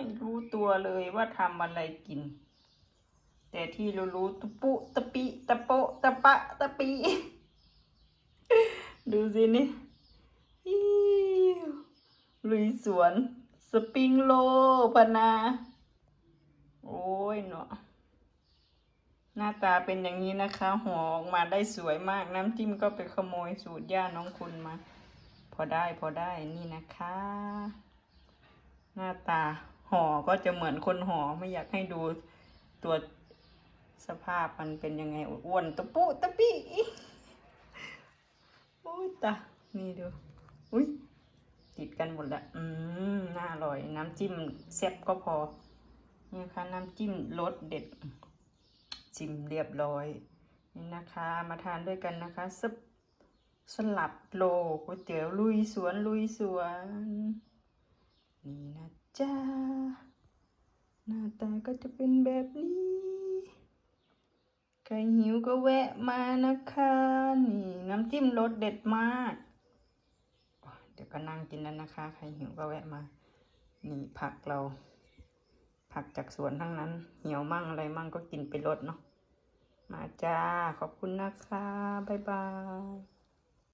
ไม่รู้ตัวเลยว่าทำอะไรกิน แต่ที่รู้ๆตะปุตะปิตะโปตะปะตะปีดูสินี่อิ๊วลุยสวน สปริงโลพนา โอ้ยเนาะหน้าตาเป็นอย่างนี้นะคะห่อออกมาได้สวยมากน้ำจิ้มก็ไปขโมยสูตรย่าน้องคุณมา พอได้พอได้นี่นะคะ หน้าตา ห่อก็จะเหมือนคนห่อไม่อยากให้ดูตัวสภาพมันเป็นยังไงอ้วนตะปุตะปิโอ้ยตานี่ดูอุ้ยติดกันหมดละอืมน่าอร่อย น้ำจิ้มแซ่บก็พอนี่ค่ะน้ำจิ้มรสเด็ดชิมเรียบร้อยนี่นะคะ มาทานด้วยกันนะคะสปสลัดโลก๋วยเตี๋ยวลุยสวนลุยสวน นี่นะจ๊ะหน้า ตาก็จะเป็นแบบนี้ ใครหิวก็แวะมานะคะ นี่น้ำจิ้มรสเด็ดมาก เดี๋ยวก็นั่งกินแล้วนะคะ ใครหิวก็แวะมา นี่ผักเรา ผักจากสวนทั้งนั้น เหี่ยวมั่งอะไรมั่งก็กินไปรดเนาะ มาจ้า ขอบคุณนะคะ บ๊ายบาย